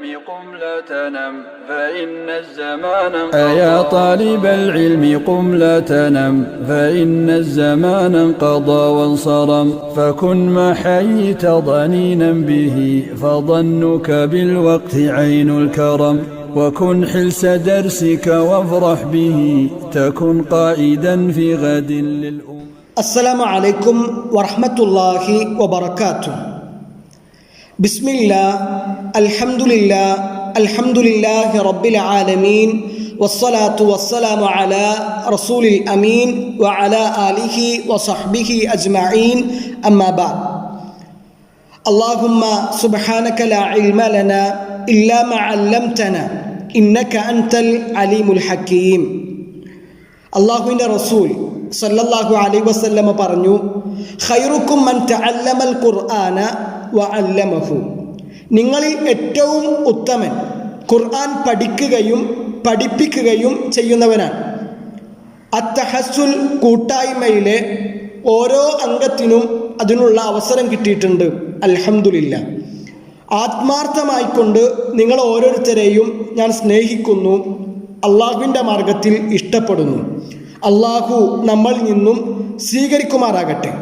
العلم قم لا تنم فإن الزمان أيا طالب العلم قم لا تنم فإن الزمان انقضى وانصرم. فكن ما حييت ضنينا به فظنك بالوقت عين الكرم. وكن حلس درسك وافرح به تكن قائدا في غد للأمم. السلام عليكم ورحمة الله وبركاته. بسم الله الحمد لله الحمد لله رب العالمين والصلاة والسلام على رسول الأمين وعلى آله وصحبه أجمعين أما بعد اللهم سبحانك لا علم لنا إلا ما علمتنا إنك أنت العليم الحكيم അള്ളാഹുവിൻ്റെ റസൂൽ സല്ലല്ലാഹു അലൈഹി വസല്ലമ പറഞ്ഞു ഖൈറുക്കും മൻ തഅല്ലമൽ ഖുർആന വ അല്ലമഹു നിങ്ങളിൽ ഏറ്റവും ഉത്തമൻ ഖുർആൻ പഠിക്കുകയും പഠിപ്പിക്കുകയും ചെയ്യുന്നവനാണ്. അത്തഹസുൽ കൂട്ടായ്മയിലെ ഓരോ അംഗത്തിനും അതിനുള്ള അവസരം കിട്ടിയിട്ടുണ്ട്. അൽഹംദുലില്ല. ആത്മാർത്ഥമായിക്കൊണ്ട് നിങ്ങൾ ഓരോരുത്തരെയും ഞാൻ സ്നേഹിക്കുന്നു. അള്ളാഹുവിന്റെ മാർഗത്തിൽ ഇഷ്ടപ്പെടുന്നു. അള്ളാഹു നമ്മൾ നിന്നും സ്വീകരിക്കുമാറാകട്ടെ.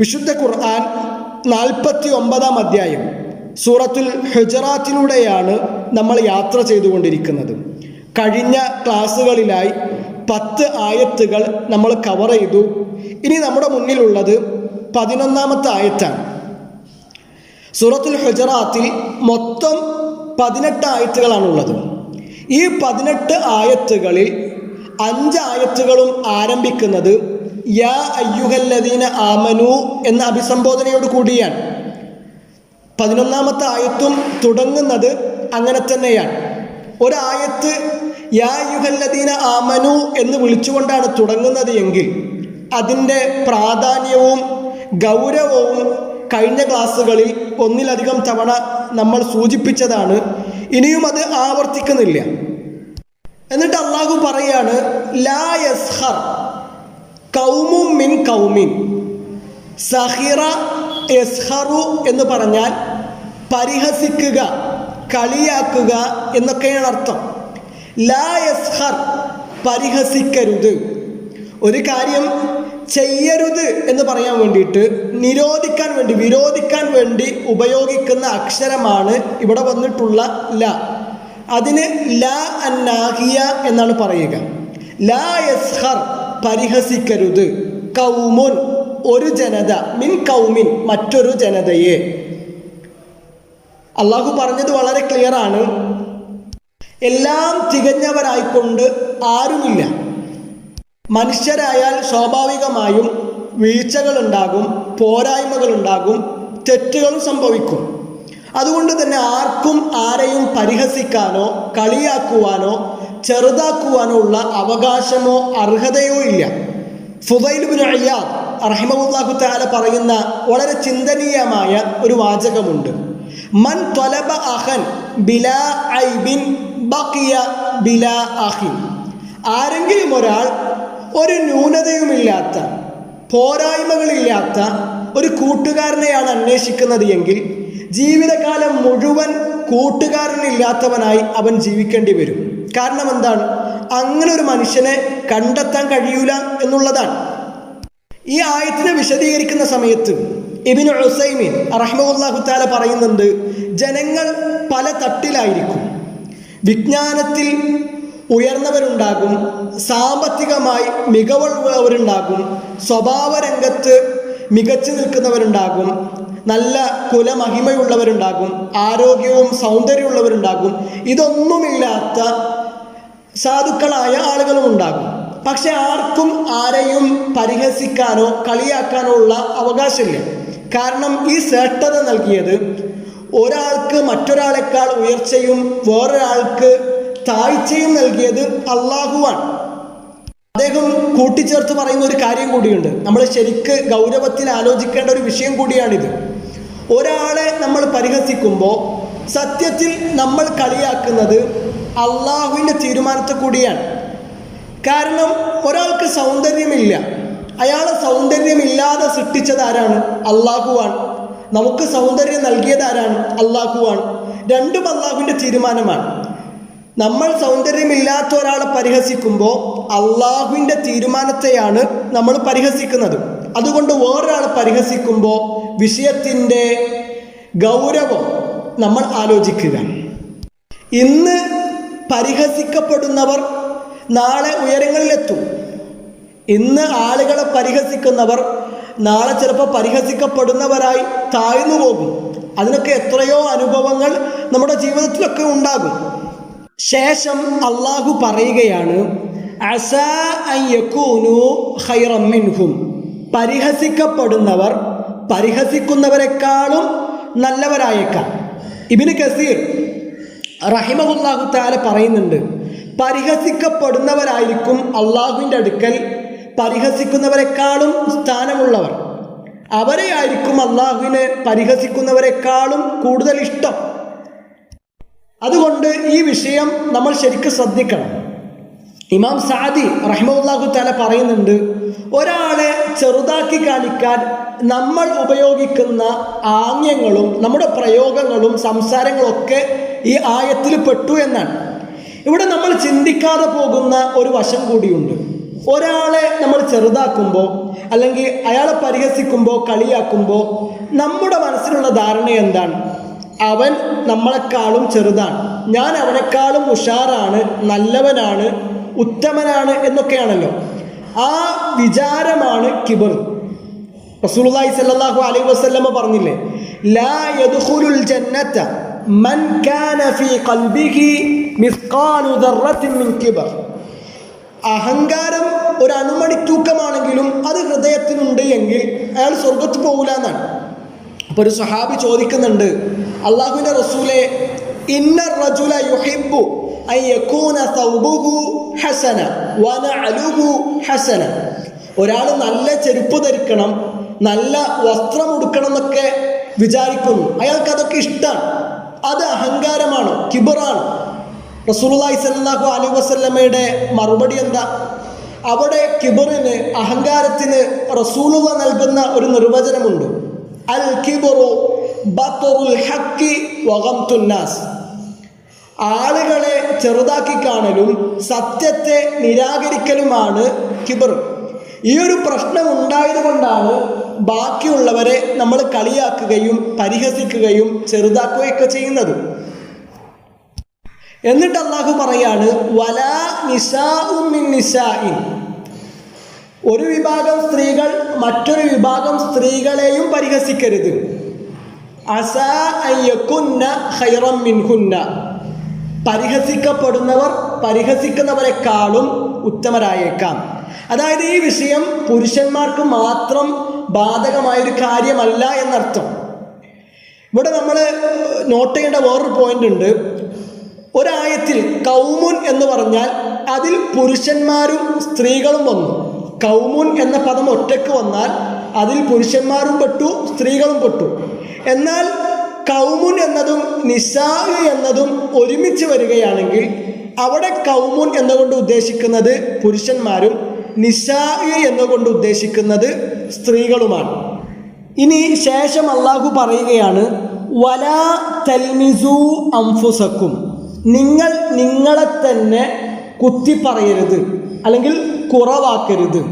വിശുദ്ധ ഖുർആൻ നാൽപ്പത്തി ഒമ്പതാം അധ്യായം സൂറത്തുൽ ഹുജറാത്തിലൂടെയാണ് നമ്മൾ യാത്ര ചെയ്തുകൊണ്ടിരിക്കുന്നത്. കഴിഞ്ഞ ക്ലാസ്സുകളിലായി പത്ത് ആയത്തുകൾ നമ്മൾ കവർ ചെയ്തു. ഇനി നമ്മുടെ മുന്നിലുള്ളത് പതിനൊന്നാമത്തെ ആയത്താണ്. സൂറത്തുൽ ഹുജറാത്തിൽ മൊത്തം പതിനെട്ട് ആയത്തുകളാണുള്ളത്. ഈ പതിനെട്ട് ആയത്തുകളിൽ അഞ്ച് ആയത്തുകളും ആരംഭിക്കുന്നത് യാ അയ്യുഹല്ലദീന ആമനു എന്ന അഭിസംബോധനയോട് കൂടിയാണ്. പതിനൊന്നാമത്തെ ആയത്തും തുടങ്ങുന്നത് അങ്ങനെ തന്നെയാണ്. ഒരായത്ത് യാ യുഹല്ലദീന ആമനു എന്ന് വിളിച്ചുകൊണ്ടാണ് തുടങ്ങുന്നത് എങ്കിൽ അതിന്റെ പ്രാധാന്യവും ഗൗരവവും കഴിഞ്ഞ ക്ലാസ്സുകളിൽ ഒന്നിലധികം തവണ നമ്മൾ സൂചിപ്പിച്ചതാണ്. ഇനിയും അത് ആവർത്തിക്കുന്നില്ല. എന്നിട്ട് അള്ളാഹു പറയാണ് ലാ യസ്ഹർ. കൗമും മിൻ കൗമിൻ. സഹിറ എസ്ഹറു എന്ന് പറഞ്ഞാൽ പരിഹസിക്കുക കളിയാക്കുക എന്നൊക്കെയാണ് അർത്ഥം. ലാ എസ്ഹർ പരിഹസിക്കരുത്. ഒരു കാര്യം ചെയ്യരുത് എന്ന് പറയാൻ വേണ്ടിയിട്ട് നിരോധിക്കാൻ വേണ്ടി വിരോധിക്കാൻ വേണ്ടി ഉപയോഗിക്കുന്ന അക്ഷരമാണ് ഇവിടെ വന്നിട്ടുള്ള ല. അതിന് ല അന്നാഹിയ എന്നാണ് പറയുക. ലാ യസ്ഹർ പരിഹസിക്കരുത്. കൗമുൻ ഒരു ജനത മിൻ കൗമിൻ മറ്റൊരു ജനതയെ. അള്ളാഹു പറഞ്ഞത് വളരെ ക്ലിയർ ആണ്. എല്ലാം തികഞ്ഞവരായിക്കൊണ്ട് ആരുമില്ല. മനുഷ്യരായാൽ സ്വാഭാവികമായും വീഴ്ചകളുണ്ടാകും പോരായ്മകളുണ്ടാകും തെറ്റുകളും സംഭവിക്കും. അതുകൊണ്ട് തന്നെ ആർക്കും ആരെയും പരിഹസിക്കാനോ കളിയാക്കുവാനോ ചെറുതാക്കുവാനോ ഉള്ള അവകാശമോ അർഹതയോ ഇല്ല. ഫുദൈലുബിൻ അയ്യാദ് റഹിമഹുല്ലാഹു താല പറയുന്ന വളരെ ചിന്തനീയമായ ഒരു വാചകമുണ്ട്. മൻ ത്വലബ അഹൻ ബിലാ ഐബിൻ ബക്കിയ ബിലാ അഹിൻ ആരെങ്കിലും ഒരാൾ ഒരു ന്യൂനതയുമില്ലാത്ത പോരായ്മകളില്ലാത്ത ഒരു കൂട്ടുകാരനെയാണ് അന്വേഷിക്കുന്നത് എങ്കിൽ ജീവിതകാലം മുഴുവൻ കൂട്ടുകാരനില്ലാത്തവനായി അവൻ ജീവിക്കേണ്ടി വരും. കാരണം എന്താണ്? അങ്ങനെ ഒരു മനുഷ്യനെ കണ്ടെത്താൻ കഴിയൂല എന്നുള്ളതാണ്. ഈ ആയത്തിനെ വിശദീകരിക്കുന്ന സമയത്ത് ഇബിൻ ഉസൈമീൻ റഹ്മുല്ലാഹു താല പറയുന്നുണ്ട് ജനങ്ങൾ പല തട്ടിലായിരിക്കും. വിജ്ഞാനത്തിൽ ഉയർന്നവരുണ്ടാകും സാമ്പത്തികമായി മികവുള്ളവരുണ്ടാകും സ്വഭാവ രംഗത്ത് മികച്ചു നിൽക്കുന്നവരുണ്ടാകും നല്ല കുലമഹിമയുള്ളവരുണ്ടാകും ആരോഗ്യവും സൗന്ദര്യമുള്ളവരുണ്ടാകും. ഇതൊന്നുമില്ലാത്ത സാധുക്കളായ ആളുകളും ഉണ്ടാകും. പക്ഷെ ആർക്കും ആരെയും പരിഹസിക്കാനോ കളിയാക്കാനോ ഉള്ള അവകാശമില്ല. കാരണം ഈ ശ്രേഷ്ഠത നൽകിയത് ഒരാൾക്ക് മറ്റൊരാളെക്കാൾ ഉയർച്ചയും വേറൊരാൾക്ക് താഴ്ചയും നൽകിയത് അള്ളാഹുവാണ്. അദ്ദേഹം കൂട്ടിച്ചേർത്ത് പറയുന്ന ഒരു കാര്യം കൂടിയുണ്ട്. നമ്മൾ ശരിക്ക് ഗൗരവത്തിൽ ആലോചിക്കേണ്ട ഒരു വിഷയം കൂടിയാണിത്. ഒരാളെ നമ്മൾ പരിഹസിക്കുമ്പോൾ സത്യത്തിൽ നമ്മൾ കളിയാക്കുന്നത് അള്ളാഹുവിന്റെ തീരുമാനത്തെ കൂടിയാണ്. കാരണം ഒരാൾക്ക് സൗന്ദര്യമില്ല. അയാളെ സൗന്ദര്യമില്ലാതെ സൃഷ്ടിച്ചത് ആരാണ്? അള്ളാഹുവാണ്. നമുക്ക് സൗന്ദര്യം നൽകിയത് ആരാണ്? അള്ളാഹുവാണ്. രണ്ടും അള്ളാഹുവിന്റെ തീരുമാനമാണ്. നമ്മൾ സൗന്ദര്യമില്ലാത്ത ഒരാളെ പരിഹസിക്കുമ്പോൾ അള്ളാഹുവിന്റെ തീരുമാനത്തെയാണ് നമ്മൾ പരിഹസിക്കുന്നത്. അതുകൊണ്ട് വേറൊരാളെ പരിഹസിക്കുമ്പോൾ വിഷയത്തിന്റെ ഗൗരവം നമ്മൾ ആലോചിക്കുക. ഇന്ന് പരിഹസിക്കപ്പെടുന്നവർ നാളെ ഉയരങ്ങളിലെത്തും. ഇന്ന് ആളുകളെ പരിഹസിക്കുന്നവർ നാളെ ചിലപ്പോൾ പരിഹസിക്കപ്പെടുന്നവരായി താഴ്ന്നു പോകും. അതിനൊക്കെ എത്രയോ അനുഭവങ്ങൾ നമ്മുടെ ജീവിതത്തിലൊക്കെ ഉണ്ടാകും. ശേഷം അള്ളാഹു പറയുകയാണ് പരിഹസിക്കപ്പെടുന്നവർ പരിഹസിക്കുന്നവരെക്കാളും നല്ലവരായേക്കാം. ഇബിന് കസീർ റഹിമഹുല്ലാഹു താല പറയുന്നുണ്ട് പരിഹസിക്കപ്പെടുന്നവരായിരിക്കും അള്ളാഹുവിന്റെ അടുക്കൽ പരിഹസിക്കുന്നവരെക്കാളും സ്ഥാനമുള്ളവർ. അവരെ ആയിരിക്കും അള്ളാഹുവിനെ പരിഹസിക്കുന്നവരെക്കാളും കൂടുതൽ ഇഷ്ടം. അതുകൊണ്ട് ഈ വിഷയം നമ്മൾ ശരിക്കും ശ്രദ്ധിക്കണം. ഇമാം സാദി റഹ്മുല്ലാഹു താല പറയുന്നുണ്ട് ഒരാളെ ചെറുതാക്കി കാണിക്കാൻ നമ്മൾ ഉപയോഗിക്കുന്ന ആംഗ്യങ്ങളും നമ്മുടെ പ്രയോഗങ്ങളും സംസാരങ്ങളൊക്കെ ഈ ആയത്തിൽ പെട്ടു എന്നാണ്. ഇവിടെ നമ്മൾ ചിന്തിക്കാതെ പോകുന്ന ഒരു വശം കൂടിയുണ്ട്. ഒരാളെ നമ്മൾ ചെറുതാക്കുമ്പോൾ അല്ലെങ്കിൽ അയാളെ പരിഹസിക്കുമ്പോൾ കളിയാക്കുമ്പോൾ നമ്മുടെ മനസ്സിലുള്ള ധാരണ എന്താണ്? അവൻ നമ്മളെക്കാളും ചെറുതാണ്. ഞാൻ അവനേക്കാളും ഉഷാറാണ് നല്ലവനാണ് ഉത്തമനാണ് എന്നൊക്കെയാണല്ലോ. ആ വിചാരമാണ് കിബർ. റസൂലുള്ളാഹി സല്ലാഹു അലൈഹി വസല്ലമ പറഞ്ഞില്ലേ ലാ യദ്ഖുലുൽ ജന്നത മൻ കാന ഫീ ഖൽബിഹി മിസ്ഖാലു ദർറത്തിൻ മിൻ കിബർ അഹങ്കാരം ഒരു അണുമണി തൂക്കമാണെങ്കിലും അത് ഹൃദയത്തിനുണ്ട് എങ്കിൽ അയാൾ സ്വർഗത്ത് പോകില്ല എന്നാണ്. അപ്പോൾ ഒരു സഹാബി ചോദിക്കുന്നുണ്ട് അള്ളാഹുവിന്റെ റസൂലെ ഇന്ന റജുല ഹസന ഒരാൾ നല്ല ചെരുപ്പ് ധരിക്കണം നല്ല വസ്ത്രം ഉടുക്കണം എന്നൊക്കെ വിചാരിക്കുന്നു. അയാൾക്ക് അതൊക്കെ ഇഷ്ടമാണ് അത് അഹങ്കാരമാണ് കിബറാണ്. റസൂലുള്ളാഹി സ്വല്ലല്ലാഹു അലൈഹി വസല്ലമയുടെ മറുപടി എന്താ? അവിടെ കിബറിന് അഹങ്കാരത്തിന് റസൂലുള്ളാ നൽകുന്ന ഒരു നിർവചനമുണ്ട്. അൽ കിബറു വഗംതുന്നാസ് ആളുകളെ ചെറുതാക്കി കാണലും സത്യത്തെ നിരാകരിക്കലുമാണ് കിബർ. ഈ ഒരു പ്രശ്നം ഉണ്ടായതുകൊണ്ടാണ് ബാക്കിയുള്ളവരെ നമ്മൾ കളിയാക്കുകയും പരിഹസിക്കുകയും ചെറുതാക്കുകയൊക്കെ ചെയ്യുന്നത്. എന്നിട്ട് അള്ളാഹു പറയാണ് വലാ നിസാഉം മിൻ നിസാഇൻ. ഒരു വിഭാഗം സ്ത്രീകൾ മറ്റൊരു വിഭാഗം സ്ത്രീകളെയും പരിഹസിക്കരുത്. പരിഹസിക്കപ്പെടുന്നവർ പരിഹസിക്കുന്നവരെക്കാളും ഉത്തമരായേക്കാം. അതായത് ഈ വിഷയം പുരുഷന്മാർക്ക് മാത്രം ബാധകമായൊരു കാര്യമല്ല എന്നർത്ഥം. ഇവിടെ നമ്മൾ നോട്ട് ചെയ്യേണ്ട വേറൊരു പോയിന്റ് ഉണ്ട്. ഒരായത്തിൽ കൗമുൻ എന്ന് പറഞ്ഞാൽ അതിൽ പുരുഷന്മാരും സ്ത്രീകളും വന്നു. കൗമുൻ എന്ന പദം ഒറ്റയ്ക്ക് വന്നാൽ അതിൽ പുരുഷന്മാരും പെട്ടു സ്ത്രീകളും പെട്ടു. എന്നാൽ കൗമുൻ എന്നതും നിസാ എന്നതും ഒരുമിച്ച് വരികയാണെങ്കിൽ അവിടെ കൗമുൻ എന്നുകൊണ്ട് ഉദ്ദേശിക്കുന്നത് പുരുഷന്മാരും നിസാ എന്നുകൊണ്ട് ഉദ്ദേശിക്കുന്നത് സ്ത്രീകളുമാണ്. ഇനി ശേഷം അള്ളാഹു പറയുകയാണ് വലാ തൽമിസു അംഫുസക്കും. നിങ്ങൾ നിങ്ങളെ തന്നെ കുത്തിപ്പറയരുത് അല്ലെങ്കിൽ കുറവാക്കരുത്.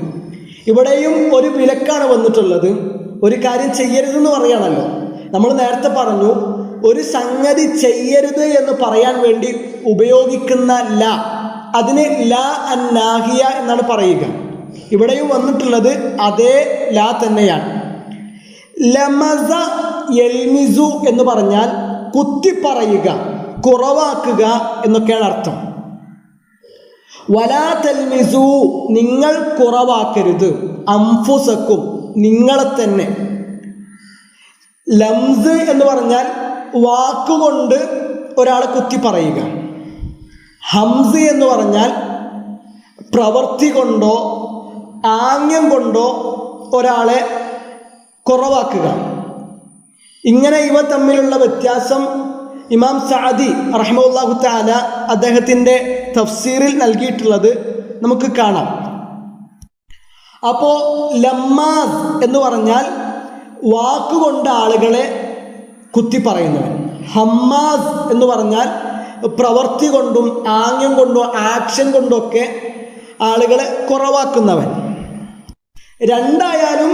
ഇവിടെയും ഒരു വിലക്കാണ് വന്നിട്ടുള്ളത്. ഒരു കാര്യം ചെയ്യരുതെന്ന് പറയാണല്ലോ നമ്മൾ നേരത്തെ പറഞ്ഞു ഒരു സംഗതി ചെയ്യരുത് എന്ന് പറയാൻ വേണ്ടി ഉപയോഗിക്കുന്ന ല അതിന് ലാ അന്നാഹിയ എന്നാണ് പറയുക. ഇവിടെയും വന്നിട്ടുള്ളത് അതേ ലാ തന്നെയാണ്. ലമസ എൽമിസു എന്ന് പറഞ്ഞാൽ കുത്തിപ്പറയുക കുറവാക്കുക എന്നൊക്കെയാണ് അർത്ഥം. വലാ തൽമിസു നിങ്ങൾ കുറവാക്കരുത്. അംഫുസക്കും നിങ്ങളെ തന്നെ. ലംസ് എന്ന് പറഞ്ഞാൽ വാക്കുകൊണ്ട് ഒരാളെ കുത്തി പറയുക ഹംസ് എന്ന് പറഞ്ഞാൽ പ്രവൃത്തി കൊണ്ടോ ആംഗ്യം കൊണ്ടോ ഒരാളെ കുറവാക്കുക. ഇങ്ങനെ ഇവ തമ്മിലുള്ള വ്യത്യാസം ഇമാം സാദി റഹ്മുല്ലാഹു താല അദ്ദേഹത്തിന്റെ തഫ്സീറിൽ നൽകിയിട്ടുള്ളത് നമുക്ക് കാണാം. അപ്പോൾ ലമ്മാസ് എന്ന് പറഞ്ഞാൽ വാക്കുകൊണ്ട് ആളുകളെ കുത്തി പറയുന്നവൻ. ഹമ്മാസ് എന്ന് പറഞ്ഞാൽ പ്രവൃത്തി കൊണ്ടും ആംഗ്യം കൊണ്ടോ ആക്ഷൻ കൊണ്ടൊക്കെ ആളുകളെ കുറവാക്കുന്നവൻ. രണ്ടായാലും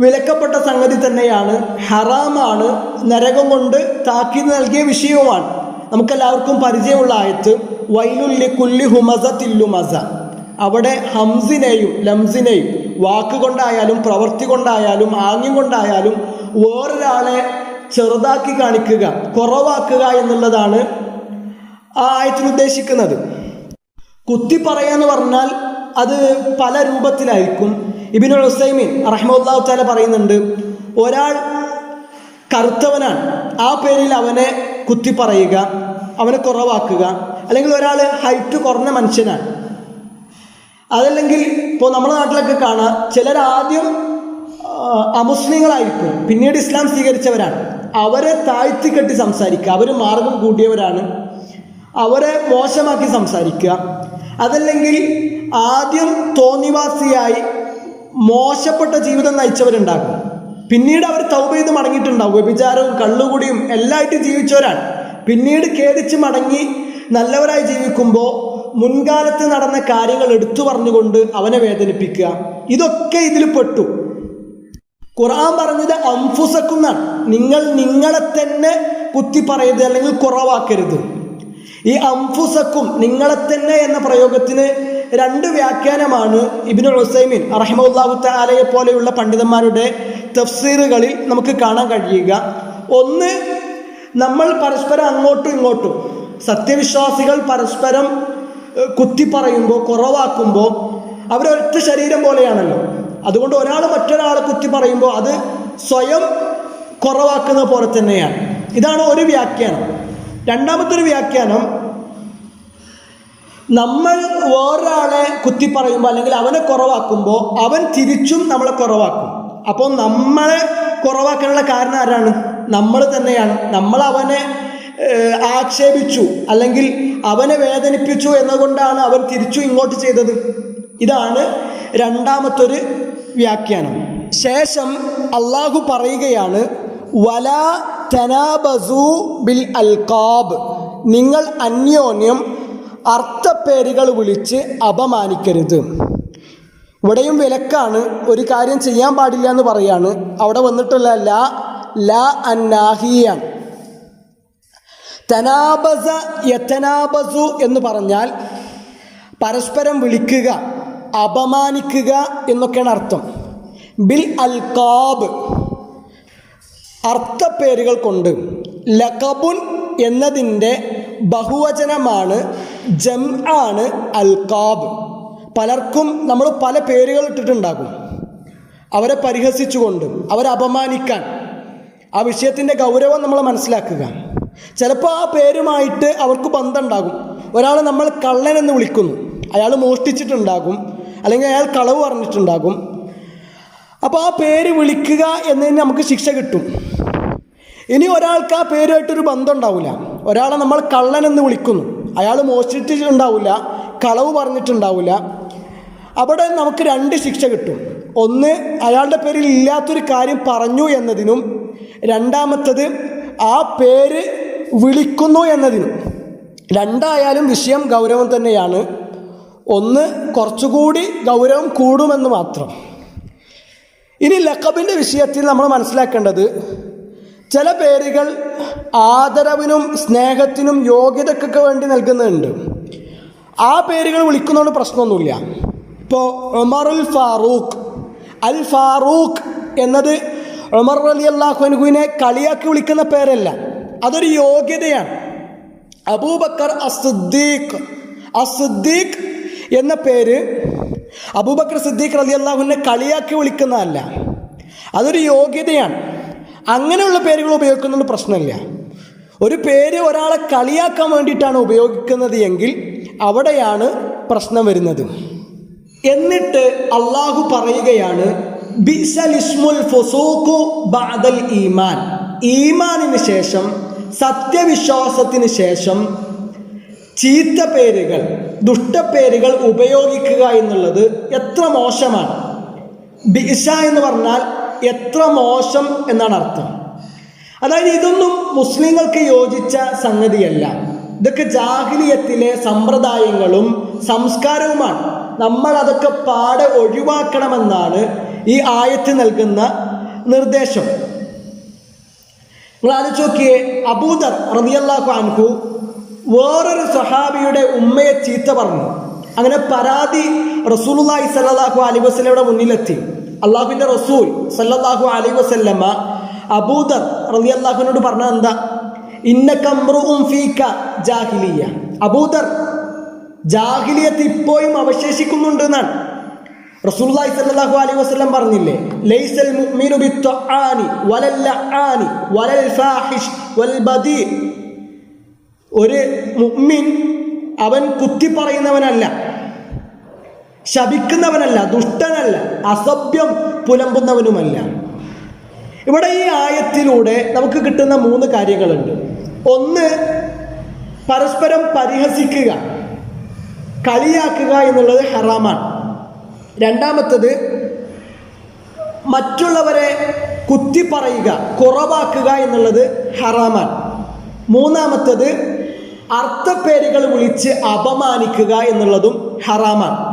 വിലക്കപ്പെട്ട സംഗതി തന്നെയാണ്. ഹറാമാണ് നരകം കൊണ്ട് താക്കീത് നൽകിയ വിഷയവുമാണ്. നമുക്കെല്ലാവർക്കും പരിചയമുള്ള ആയത്ത് വൈലുല്ലി കുല്ലി ഹുമസ തില്ലുമസ അവിടെ ഹംസിനെയും ലംസിനെയും വാക്കുകൊണ്ടായാലും പ്രവൃത്തി കൊണ്ടായാലും ആംഗ്യം കൊണ്ടായാലും വേറൊരാളെ ചെറുതാക്കി കാണിക്കുക കുറവാക്കുക എന്നുള്ളതാണ് ആ ആയത്തിൽ ഉദ്ദേശിക്കുന്നത്. കുത്തി പറയാന്ന് പറഞ്ഞാൽ അത് പല രൂപത്തിലായിരിക്കും. ഇബിനുൽ ഹുസൈമീൻ റഹ്മുല്ലാഹു താല പറയുന്നുണ്ട് ഒരാൾ കറുത്തവനാണ് ആ പേരിൽ അവനെ കുത്തി പറയുക അവനെ കുറവാക്കുക. അല്ലെങ്കിൽ ഒരാൾ ഹൈറ്റ് കുറഞ്ഞ മനുഷ്യനാണ്. അതല്ലെങ്കിൽ ഇപ്പോൾ നമ്മുടെ നാട്ടിലൊക്കെ കാണാം ചിലർ ആദ്യം അമുസ്ലിങ്ങളായിരിക്കും. പിന്നീട് ഇസ്ലാം സ്വീകരിച്ചവരാണ്. അവരെ താഴ്ത്തിക്കെട്ടി സംസാരിക്കുക. അവർ മാർഗം കൂട്ടിയവരാണ് അവരെ മോശമാക്കി സംസാരിക്കുക. അതല്ലെങ്കിൽ ആദ്യം തോന്നിവാസിയായി മോശപ്പെട്ട ജീവിതം നയിച്ചവരുണ്ടാകും പിന്നീട് അവർ തൗബ ചെയ്ത് മടങ്ങിയിട്ടുണ്ടാവും വ്യഭിചാരവും കള്ളുകൂടിയും എല്ലായിട്ട് ജീവിച്ചവരാണ്. പിന്നീട് ഖേദിച്ച് മടങ്ങി നല്ലവരായി ജീവിക്കുമ്പോൾ മുൻകാലത്ത് നടന്ന കാര്യങ്ങൾ എടുത്തു പറഞ്ഞുകൊണ്ട് അവനെ വേദനിപ്പിക്കുക. ഇതൊക്കെ ഇതിൽ പെട്ടു. ഖുർആൻ പറഞ്ഞത് അംഫുസക്കുന്നാണ്. നിങ്ങൾ നിങ്ങളെ തന്നെ കുത്തി പറയരുത് അല്ലെങ്കിൽ കുറവാക്കരുത്. ഈ അംഫുസക്കും നിങ്ങളെ തന്നെ എന്ന പ്രയോഗത്തിന് രണ്ട് വ്യാഖ്യാനമാണ് ഇബിനുൽ ഹുസൈമിൻ റഹിമുല്ലാഹു താലയെ പോലെയുള്ള പണ്ഡിതന്മാരുടെ തഫ്സീറുകളിൽ നമുക്ക് കാണാൻ കഴിയുക. ഒന്ന് നമ്മൾ പരസ്പരം അങ്ങോട്ടും ഇങ്ങോട്ടും സത്യവിശ്വാസികൾ പരസ്പരം കുത്തി പറയുമ്പോൾ കുറവാക്കുമ്പോൾ അവരൊറ്റ ശരീരം പോലെയാണല്ലോ. അതുകൊണ്ട് ഒരാൾ മറ്റൊരാളെ കുത്തി പറയുമ്പോൾ അത് സ്വയം കുറവാക്കുന്ന പോലെ തന്നെയാണ്. ഇതാണ് ഒരു വ്യാഖ്യാനം. രണ്ടാമത്തെ ഒരു വ്യാഖ്യാനം നമ്മൾ വേറൊരാളെ കുത്തി പറയുമ്പോൾ അല്ലെങ്കിൽ അവനെ കുറവാക്കുമ്പോൾ അവൻ തിരിച്ചും നമ്മളെ കുറവാക്കും. അപ്പോൾ നമ്മളെ കുറവാക്കാനുള്ള കാരണം ആരാണ്? നമ്മൾ തന്നെയാണ്. നമ്മൾ അവനെ ആക്ഷേപിച്ചു അല്ലെങ്കിൽ അവനെ വേദനിപ്പിച്ചു എന്നുകൊണ്ടാണ് അവൻ തിരിച്ചു ഇങ്ങോട്ട് ചെയ്തത്. ഇതാണ് രണ്ടാമത്തൊരു വ്യാഖ്യാനം. ശേഷം അള്ളാഹു പറയുകയാണ് വല തനാബസു ബിൽ അൽകാബ് നിങ്ങൾ അന്യോന്യം അർത്ഥപ്പേരുകൾ വിളിച്ച് അപമാനിക്കരുത്. ഇവിടെയും വിലക്കാണ്. ഒരു കാര്യം ചെയ്യാൻ പാടില്ല എന്ന് പറയാണ്. അവിടെ വന്നിട്ടുള്ള ല ല അന്നാഹിയാണ്. തനാബസ യത്തനാബസു എന്ന് പറഞ്ഞാൽ പരസ്പരം വിളിക്കുക അപമാനിക്കുക എന്നൊക്കെയാണ് അർത്ഥം. ബിൽ അൽകാബ് അർത്ഥപ്പേരുകൾ കൊണ്ട് ലഖബുൻ എന്നതിന്റെ ബഹുവചനമാണ് ജം ആണ് പലർക്കും നമ്മൾ പല പേരുകൾ ഇട്ടിട്ടുണ്ടാകും. അവരെ പരിഹസിച്ചുകൊണ്ട് അവരെ അപമാനിക്കാൻ. ആ വിഷയത്തിന്റെ ഗൗരവം നമ്മൾ മനസ്സിലാക്കുക. ചിലപ്പോൾ ആ പേരുമായിട്ട് അവർക്ക് ബന്ധമുണ്ടാകും. ഒരാൾ നമ്മൾ കള്ളൻ എന്ന് വിളിക്കുന്നു. അയാൾ മോഷ്ടിച്ചിട്ടുണ്ടാകും. അല്ലെങ്കിൽ അയാൾ കളവ് പറഞ്ഞിട്ടുണ്ടാകും. അപ്പോൾ ആ പേര് വിളിക്കുക എന്നതിന് നമുക്ക് ശിക്ഷ കിട്ടും. ഇനി ഒരാൾക്ക് ആ പേരുമായിട്ടൊരു ബന്ധം ഉണ്ടാവില്ല ഒരാളെ നമ്മൾ കള്ളൻ എന്ന് വിളിക്കുന്നു. അയാൾ മോഷ്ടിച്ചിട്ടുണ്ടാവില്ല കളവ് പറഞ്ഞിട്ടുണ്ടാവില്ല. അവിടെ നമുക്ക് രണ്ട് ശിക്ഷ കിട്ടും. ഒന്ന് അയാളുടെ പേരിൽ ഇല്ലാത്തൊരു കാര്യം പറഞ്ഞു എന്നതിനും രണ്ടാമത്തത് ആ പേര് വിളിക്കുന്നു എന്നതിനും. രണ്ടായാലും വിഷയം ഗൗരവം തന്നെയാണ്. ഒന്ന് കുറച്ചുകൂടി ഗൗരവം കൂടുമെന്ന് മാത്രം. ഇനി ലക്കബിന്റെ വിഷയത്തിൽ നമ്മൾ മനസ്സിലാക്കേണ്ടത് ചില പേരുകൾ ആദരവിനും സ്നേഹത്തിനും യോഗ്യതക്കൊക്കെ വേണ്ടി നൽകുന്നുണ്ട്. ആ പേരുകൾ വിളിക്കുന്നതുകൊണ്ട് പ്രശ്നമൊന്നുമില്ല. ഇപ്പോൾ ഉമറുൽ ഫാറൂഖ് അൽ ഫാറൂഖ് എന്നത് ഒമർ അലി അള്ളാഹുനുവിനെ കളിയാക്കി വിളിക്കുന്ന പേരല്ല. അതൊരു യോഗ്യതയാണ്. അബൂബക്കർ അസുദ്ദീഖ് അസുദ്ദീഖ് എന്ന പേര് അബൂബക്കർ സിദ്ദീഖ് റലി അള്ളാഹുവിനെ കളിയാക്കി വിളിക്കുന്നതല്ല. അതൊരു യോഗ്യതയാണ്. അങ്ങനെയുള്ള പേരുകൾ ഉപയോഗിക്കുന്നതുകൊണ്ട് പ്രശ്നമില്ല. ഒരു പേര് ഒരാളെ കളിയാക്കാൻ വേണ്ടിയിട്ടാണ് ഉപയോഗിക്കുന്നത് എങ്കിൽ അവിടെയാണ് പ്രശ്നം വരുന്നത്. എന്നിട്ട് അള്ളാഹു പറയുകയാണ് ബഅദൽ ഈമാൻ. ഈമാനിന് ശേഷം സത്യവിശ്വാസത്തിന് ശേഷം ചീത്ത പേരുകൾ ദുഷ്ടപ്പേരുകൾ ഉപയോഗിക്കുക എന്നുള്ളത് എത്ര മോശമാണ്. ബിസ എന്ന് പറഞ്ഞാൽ എത്ര മോശം എന്നാണ് അർത്ഥം. അതായത് ഇതൊന്നും മുസ്ലിങ്ങൾക്ക് യോജിച്ച സംഗതിയല്ല. ഇതൊക്കെ ജാഹിലിയത്തിലെ സമ്പ്രദായങ്ങളും സംസ്കാരവുമാണ്. നമ്മൾ അതൊക്കെ പാടെ ഒഴിവാക്കണമെന്നാണ് ഈ ആയത്ത് നൽകുന്ന നിർദ്ദേശം. നിങ്ങൾ ആലോചിച്ച് നോക്കിയേ അബൂദർ റതിയല്ലാഹു അൻഹു വേറൊരു സഹാബിയുടെ ഉമ്മയെ ചീത്ത പറഞ്ഞു. അങ്ങനെ പരാതി റസൂലുള്ളാഹി സല്ലാഹു അലൈഹി വസ്ലയുടെ മുന്നിലെത്തി. അള്ളാഹുവിന്റെ റസൂൽ സല്ലാഹു അലൈഹി വസല്ലമ അബൂദർ റളിയല്ലാഹുവിനോട് പറഞ്ഞ എന്താ? ഇന്ന കമ്രുഉം ഫീക്ക ജാഹിലിയ. അബൂദർ ജാഹിലിയത്ത് ഇപ്പോഴും അവശേഷിക്കുന്നുണ്ട് എന്നാണ്. റസൂലുള്ളാഹി സ്വല്ലല്ലാഹു അലൈഹി വസല്ലം പറഞ്ഞില്ലേ ലൈസൽ മുഅ്മിനു ബിത്തൊആനി വലൽ ലആനി വലൽ ഫാഹിഷ് വൽ ബദീ. ഒരു മുഅ്മിൻ അവൻ കുത്തി പറയുന്നവനല്ല ശപിക്കുന്നവനല്ല ദുഷ്ടനല്ല അസഭ്യം പുലമ്പുന്നവനുമല്ല. ഇവിടെ ഈ ആയത്തിലൂടെ നമുക്ക് കിട്ടുന്ന മൂന്ന് കാര്യങ്ങളുണ്ട്. ഒന്ന് പരസ്പരം പരിഹസിക്കുക കളിയാക്കുക എന്നുള്ളത് ഹറാമാണ്. രണ്ടാമത്തത് മറ്റുള്ളവരെ കുത്തി പറയുക കുറവാക്കുക എന്നുള്ളത് ഹറാമാണ്. മൂന്നാമത്തത് അർത്ഥപ്പേരുകൾ വിളിച്ച് അപമാനിക്കുക എന്നുള്ളതും ഹറാമാണ്.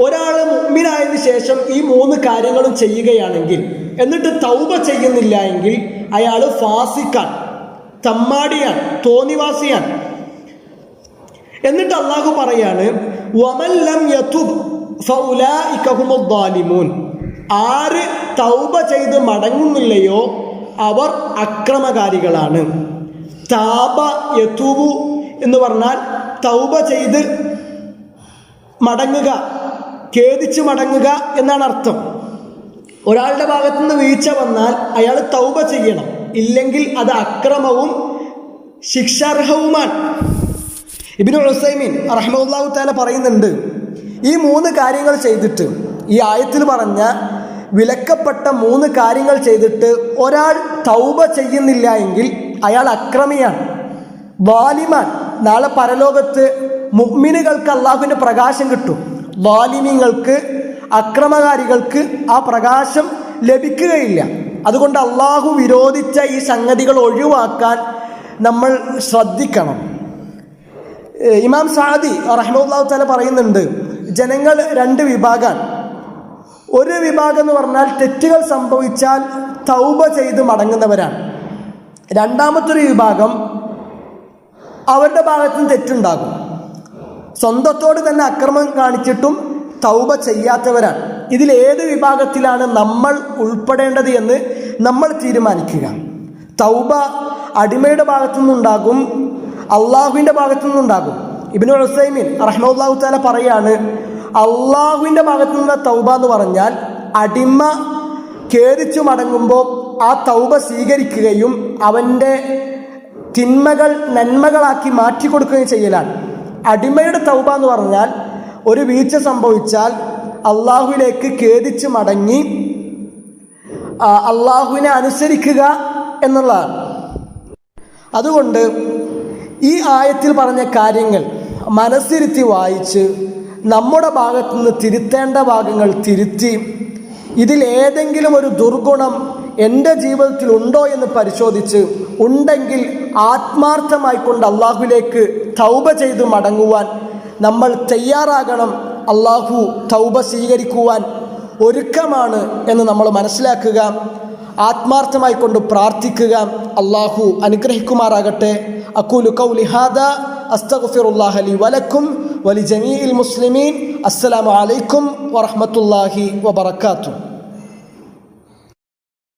ഒരാൾ മുമ്പിനായതിന് ശേഷം ഈ മൂന്ന് കാര്യങ്ങളും ചെയ്യുകയാണെങ്കിൽ എന്നിട്ട് തൗബ ചെയ്യുന്നില്ല എങ്കിൽ അയാൾ ഫാസിക്കാൻ തമ്മാടിയാൻ തോന്നിവാസിയാൻ. എന്നിട്ട് അള്ളാഹു പറയാണ് യതുബ് ആര് തൗബ ചെയ്ത് മടങ്ങുന്നില്ലയോ അവർ അക്രമകാരികളാണ്. താപ യത്തുബു എന്ന് പറഞ്ഞാൽ തൗബ ചെയ്ത് മടങ്ങുക. ഖേദിച്ച് മടങ്ങുക എന്നാണ് അർത്ഥം. ഒരാളുടെ ഭാഗത്തു നിന്ന് വീഴ്ച വന്നാൽ അയാൾ തൗബ ചെയ്യണം. ഇല്ലെങ്കിൽ അത് അക്രമവും ശിക്ഷാർഹവുമാണ്. ഇബിനു ഹുസൈമീൻ റഹ്മുല്ലാഹു താല പറയുന്നുണ്ട് ഈ മൂന്ന് കാര്യങ്ങൾ ചെയ്തിട്ട് ഈ ആയത്തിൽ പറഞ്ഞ വിലക്കപ്പെട്ട മൂന്ന് കാര്യങ്ങൾ ചെയ്തിട്ട് ഒരാൾ തൗബ ചെയ്യുന്നില്ല എങ്കിൽ അയാൾ അക്രമിയാണ് വാലിമാൻ നാളെ പരലോകത്ത് മുഗ്മിനുകൾക്ക് അള്ളാഹുവിന്റെ പ്രകാശം കിട്ടും. വാലിമ്യങ്ങൾക്ക് അക്രമകാരികൾക്ക് ആ പ്രകാശം ലഭിക്കുകയില്ല. അതുകൊണ്ട് അള്ളാഹു വിരോധിച്ച ഈ സംഗതികൾ ഒഴിവാക്കാൻ നമ്മൾ ശ്രദ്ധിക്കണം. ഇമാം സാദി റഹ്മുല്ലാഹു തല പറയുന്നുണ്ട് ജനങ്ങൾ രണ്ട് വിഭാഗമാണ് ഒരു വിഭാഗം എന്ന് പറഞ്ഞാൽ തെറ്റുകൾ സംഭവിച്ചാൽ തൗബ ചെയ്ത് മടങ്ങുന്നവരാണ്. രണ്ടാമത്തൊരു വിഭാഗം അവരുടെ ഭാഗത്തും തെറ്റുണ്ടാകും. സ്വന്തത്തോട് തന്നെ അക്രമം കാണിച്ചിട്ടും തൗബ ചെയ്യാത്തവരാണ്. ഇതിൽ ഏത് വിഭാഗത്തിലാണ് നമ്മൾ ഉൾപ്പെടേണ്ടത് എന്ന് നമ്മൾ തീരുമാനിക്കുക. തൗബ അടിമയുടെ ഭാഗത്തു നിന്നുണ്ടാകും അള്ളാഹുവിന്റെ ഭാഗത്തു നിന്നുണ്ടാകും. ഇബിനു ഹുസൈമീൻ റഹ്മുല്ലാഹു താല പറയാണ് അള്ളാഹുവിന്റെ ഭാഗത്തു നിന്നുള്ള തൗബ എന്ന് പറഞ്ഞാൽ അടിമ ഖേദിച്ചു മടങ്ങുമ്പോൾ ആ തൗബ സ്വീകരിക്കുകയും അവന്റെ തിന്മകൾ നന്മകളാക്കി മാറ്റിക്കൊടുക്കുകയും ചെയ്യലാണ്. അടിമയുടെ തൗബ എന്ന് പറഞ്ഞാൽ ഒരു വീഴ്ച സംഭവിച്ചാൽ അള്ളാഹുവിലേക്ക് ഖേദിച്ച് മടങ്ങി അള്ളാഹുവിനെ അനുസരിക്കുക എന്നുള്ളതാണ്. അതുകൊണ്ട് ഈ ആയത്തിൽ പറഞ്ഞ കാര്യങ്ങൾ മനസ്സിരുത്തി വായിച്ച് നമ്മുടെ ഭാഗത്തു നിന്ന് തിരുത്തേണ്ട ഭാഗങ്ങൾ തിരുത്തി ഇതിലേതെങ്കിലും ഒരു ദുർഗുണം എന്റെ ജീവിതത്തിൽ ഉണ്ടോ എന്ന് പരിശോധിച്ച് ഉണ്ടെങ്കിൽ ആത്മാർത്ഥമായിക്കൊണ്ട് അള്ളാഹുവിലേക്ക് തൗബ ചെയ്ത് മടങ്ങുവാൻ നമ്മൾ തയ്യാറാകണം. അള്ളാഹു തൗബ സ്വീകരിക്കുവാൻ ഒരുക്കമാണ് എന്ന് നമ്മൾ മനസ്സിലാക്കുക. ആത്മാർത്ഥമായി കൊണ്ട് പ്രാർത്ഥിക്കുക. അള്ളാഹു അനുഗ്രഹിക്കുമാറാകട്ടെ. അക്കൂലു കൗലി ഹാദ അസ്തഗ്ഫിറുല്ലാഹ ലി വലക്കും വലി ജമീൽ മുസ്ലിമീൻ. അസ്സലാമലൈക്കും അലൈക്കും വറഹ്മത്തുള്ളാഹി വബറകാതുഹു.